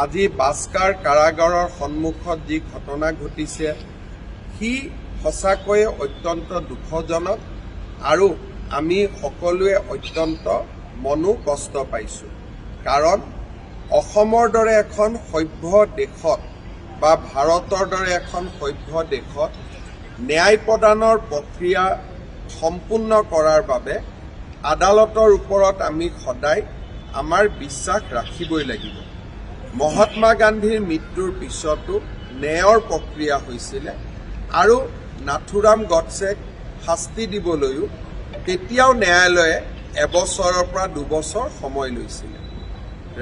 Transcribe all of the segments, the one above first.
আজি বাস্কাৰ কাৰাগাৰৰ সন্মুখত যি ঘটনা ঘটিছে সি সঁচাকৈয়ে অত্যন্ত দুখজনক আৰু আমি সকলোৱে অত্যন্ত মনো কষ্ট পাইছোঁ। কাৰণ অসমৰ দৰে এখন সভ্য দেশত বা ভাৰতৰ দৰে এখন সভ্য দেশত ন্যায় প্ৰদানৰ প্ৰক্ৰিয়া সম্পূৰ্ণ কৰাৰ বাবে আদালতৰ ওপৰত আমি সদায় আমাৰ বিশ্বাস ৰাখিবই লাগিব। মহাত্মা গান্ধীৰ মৃত্যুৰ পিছতো ন্যায়ৰ প্ৰক্ৰিয়া হৈছিলে আৰু নাথুৰাম গডছেক শাস্তি দিবলৈও তেতিয়াও ন্যায়ালয়ে এবছৰৰ পৰা দুবছৰ সময় লৈছিলে।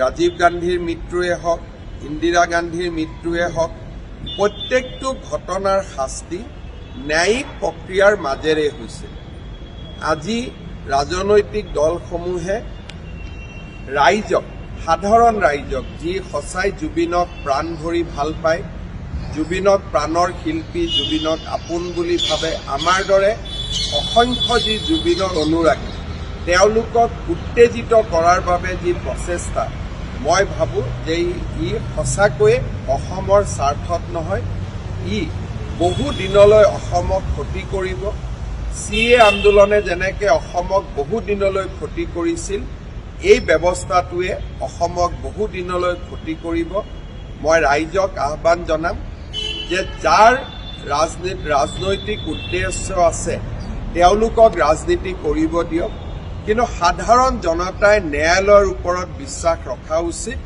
ৰাজীৱ গান্ধীৰ মৃত্যুৱে হওক ইন্দিৰা গান্ধীৰ মৃত্যুৱে হওক প্ৰত্যেকটো ঘটনাৰ শাস্তি ন্যায়িক প্ৰক্ৰিয়াৰ মাজেৰে হৈছিল আজি ৰাজনৈতিক দলসমূহে ৰাইজক সাধাৰণ ৰাইজক যি সঁচাই জুবিনক প্ৰাণ ভৰি ভাল পায় জুবিনক প্ৰাণৰ শিল্পী জুবিনক আপোন বুলি ভাবে আমাৰ দৰে অসংখ্য যি জুবিনৰ অনুৰাগী তেওঁলোকক উত্তেজিত কৰাৰ বাবে যি প্ৰচেষ্টা মই ভাবোঁ যে ই সঁচাকৈয়ে অসমৰ স্বাৰ্থত নহয় ই বহু দিনলৈ অসমক ক্ষতি কৰিব। চি এ আন্দোলনে যেনেকৈ অসমক বহু দিনলৈ ক্ষতি কৰিছিল এই ব্যৱস্থাটোৱে অসমক বহু দিনলৈ ক্ষতি কৰিব। মই ৰাইজক আহ্বান জনাম যে যাৰ ৰাজনীতি ৰাজনৈতিক উদ্দেশ্য আছে তেওঁলোকক ৰাজনীতি কৰিব দিয়ক। কিন্তু সাধাৰণ জনতাই ন্যায়ালয়ৰ ওপৰত বিশ্বাস ৰখা উচিত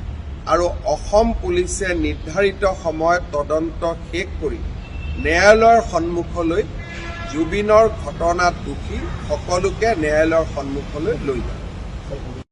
আৰু অসম পুলিচে নিৰ্ধাৰিত সময়ত তদন্ত শেষ কৰি ন্যায়ালয়ৰ সন্মুখলৈ জুবিনৰ ঘটনাত দোষী সকলোকে ন্যায়ালয়ৰ সন্মুখলৈ লৈ যাব